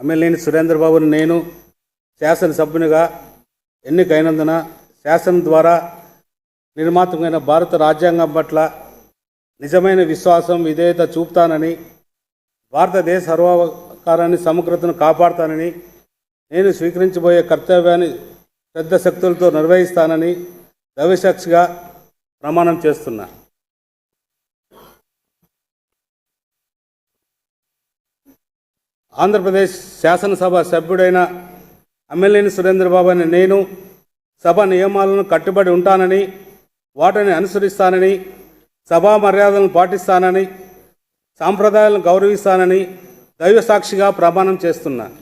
ఎమ్మెల్యేని సురేంద్రబాబును నేను శాసనసభ్యునిగా ఎన్నికైనందున శాసనం ద్వారా నిర్మాతమైన భారత రాజ్యాంగం పట్ల నిజమైన విశ్వాసం విధేయత చూపుతానని భారతదేశ సర్వాకారాన్ని సమగ్రతను కాపాడుతానని నేను స్వీకరించబోయే కర్తవ్యాన్ని పెద్ద శక్తులతో నిర్వహిస్తానని దైవసాక్షిగా ప్రమాణం చేస్తున్నా. ఆంధ్రప్రదేశ్ శాసనసభ సభ్యుడైన ఎమ్మెల్యేని సురేంద్రబాబు అని నేను సభ నియమాలను కట్టుబడి ఉంటానని వాటిని అనుసరిస్తానని సభా మర్యాదలను పాటిస్తానని సాంప్రదాయాలను గౌరవిస్తానని దైవ సాక్షిగా ప్రమాణం చేస్తున్నాను